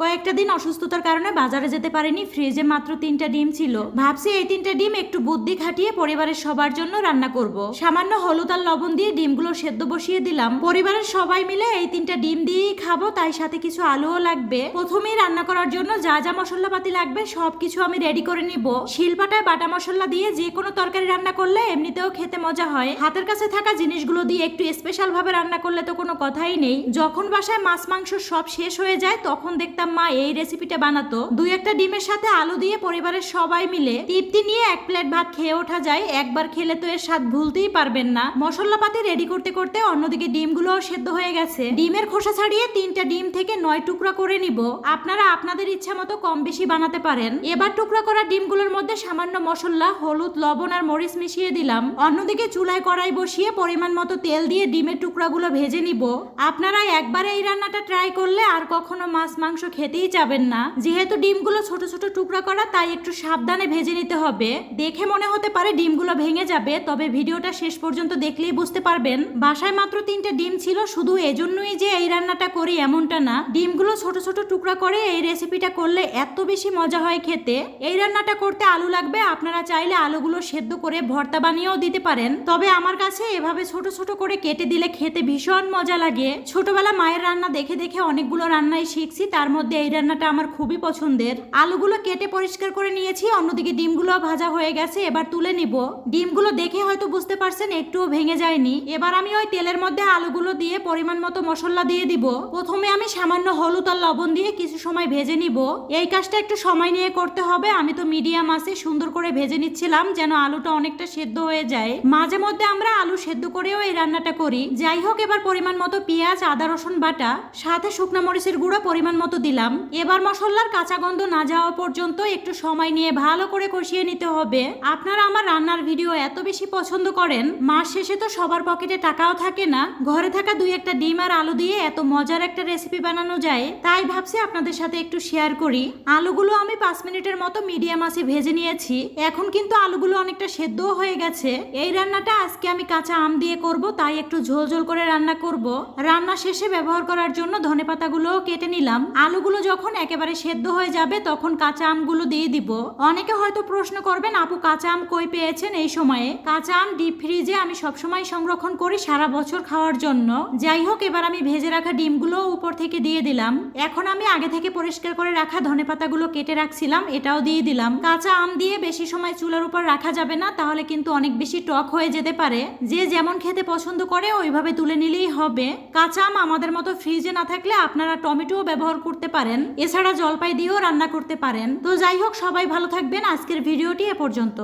কয়েকটা দিন অসুস্থতার কারণে বাজারে যেতে পারিনি, ফ্রিজে মাত্র তিনটা ডিম ছিল। ভাবছি এই তিনটা ডিম একটু বুদ্ধি খাটিয়ে পরিবারের সবার জন্য রান্না করব। সামান্য হলুদ আর লবণ দিয়ে ডিমগুলো সেদ্ধ বসিয়ে দিলাম। পরিবারের সবাই মিলে এই তিনটা ডিম দিয়েই খাব, তাই সাথে কিছু আলুও লাগবে। প্রথমেই রান্না করার জন্য যা যা মশলাপাতি লাগবে সব কিছু আমি রেডি করে নিব। শিলপাটায় বাটা মশলা দিয়ে যে কোনো তরকারি রান্না করলে এমনিতেও খেতে মজা হয়। হাতের কাছে থাকা জিনিসগুলো দিয়ে একটু স্পেশাল ভাবে রান্না করলে তো কোনো কথাই নেই। যখন বাসায় মাছ মাংস সব শেষ হয়ে যায়, তখন দেখতাম মা এই রেসিপিটা বানাতো। দুই একটা ডিমের সাথে আলু দিয়ে পরিবারের সবাই মিলে তৃপ্তি নিয়ে এক প্লেট ভাত খেয়ে ওঠা যায়। একবার খেলে তো এর স্বাদ ভুলতেই পারবেন না। মশলাপাতি রেডি করতে করতে অন্যদিকে ডিমগুলোও সেদ্ধ হয়ে গেছে। ডিমের খোসা ছাড়িয়ে তিনটা ডিম থেকে নয় টুকরা করে নিব। আপনারা আপনাদের ইচ্ছা মতো কম বেশি বানাতে পারেন। এবার টুকরা করা ডিমগুলোর মধ্যে সামান্য মশলা, হলুদ, লবণ আর মরিচ মিশিয়ে দিলাম। অন্যদিকে চুলায় কড়াই বসিয়ে পরিমাণ মতো তেল দিয়ে ডিমের টুকরাগুলো ভেজে নিব। আপনারা একবার এই রান্নাটা ট্রাই করলে আর কখনো মাছ, মাংস খেতেই যাবেন না। যেহেতু ডিমগুলো ছোট ছোট টুকরা করা, তাই একটু সাবধানে ভেজে নিতে হবে। দেখে মনে হতে পারে ডিমগুলো ভেঙে যাবে, তবে ভিডিওটা শেষ পর্যন্ত দেখলেই বুঝতে পারবেন। বাসায় মাত্র তিনটে ডিম ছিল, শুধু এজন্যই যে এই রান্নাটা করি এমনটা না। ডিমগুলো ছোট ছোট টুকরা করে এই রেসিপিটা করলে এত বেশি মজা হয় খেতে। এই রান্নাটা করতে আলু লাগবে, আপনারা চাইলে আলুগুলো সেদ্ধ করে ভর্তা বানিয়েও দিতে পারেন। তবে আমার কাছে এভাবে ছোট ছোট করে কেটে দিলে খেতে ভীষণ মজা লাগে। ছোটবেলা মায়ের রান্না দেখে দেখে অনেকগুলো রান্নাই শিখছি, তার মধ্যে এই রান্নাটা আমার খুবই পছন্দের। আলুগুলো কেটে পরিষ্কার করে নিয়েছি, অন্যদিকে ডিমগুলো ভাজা হয়ে গেছে, এবার তুলে নিব। ডিমগুলো দেখে হয়তো বুঝতে পারছেন, একটুও ভেঙে যায়নি। এবার আমি ওই তেলের মধ্যে আলুগুলো দিয়ে পরিমাণ মতো মশলা দিয়ে দিব। প্রথমে আমি সামান্য হলুদ আর লবণ দিয়ে কিছু সময় ভেজে নিব। এই কাজটা একটু সময় নিয়ে করতে হবে, আমি তো মিডিয়াম আছে সুন্দর করে ভেজে নিচ্ছিলাম, যেন আলুটা অনেকটা সেদ্ধ হয়ে যায়। মাঝে মধ্যে আমরা আলু সেদ্ধ করেও এই রান্নাটা করি। যাই হোক, এবার পরিমাণ মতো পেঁয়াজ, আদা, রসুন বাটা, সাথে শুকনো মরিচের গুঁড়ো পরিমাণ মতো দিলাম। এবার মশলার কাঁচা গন্ধ না যাওয়া পর্যন্ত একটু সময় নিয়ে ভালো করে কষিয়ে নিতে হবে। আপনারা আমার রান্নার ভিডিও এত বেশি পছন্দ করেন, মাস শেষে তো সবার পকেটে টাকাও থাকে না। ঘরে থাকা দুই একটা ডিম আর আলু দিয়ে এত মজার একটা রেসিপি বানানো যায়, তাই ভাবছি আপনাদের সাথে একটু শেয়ার করি। আলুগুলো আমি পাঁচ মিনিটের মতো মিডিয়াম আছে ভেজে নিয়েছি। এখন কিন্তু আলুগুলো অনেকটা সেদ্ধও হয়ে গেছে। এই রান্নাটা আজকে আমি কাঁচা আম দিয়ে করব, তাই একটু ঝোল ঝোল করে রান্না করব। রান্না শেষে ব্যবহার করার জন্য ধনে পাতাগুলোও কেটে নিলাম। আলুগুলো যখন একেবারে সেদ্ধ হয়ে যাবে, তখন কাঁচা আমগুলো দিয়ে দিব। অনেকে হয়তো প্রশ্ন করবেন, আপু, কাঁচা আম কই পেয়েছেন এই সময়ে? কাঁচা আম ডিপ ফ্রিজে আমি সবসময় সংরক্ষণ করি সারা বছর খাওয়ার জন্য। যাই হোক, এবার আমি ভেজে রাখা ডিমগুলো উপর থেকে দিয়ে দিলাম। এখন আমি আগে থেকে পরিষ্কার করে রাখা ধনে পাতাগুলো কেটে রাখছিলাম, এটাও দিয়ে দিলাম। কাঁচা আম দিয়ে বেশি সময় চুলার উপর রাখা যাবে না, তাহলে কিন্তু অনেক বেশি টক হয়ে যেতে পারে। যে যেমন খেতে পছন্দ করে, ওইভাবে তুলে নিলেই হবে। কাঁচা আম আমাদের মতো ফ্রিজে না থাকলে আপনারা টমেটোও ব্যবহার করতে পারেন। এছাড়া জলপাই দিয়েও রান্না করতে পারেন। তো যাই হোক, সবাই ভালো থাকবেন। আজকের ভিডিওটি এ পর্যন্ত।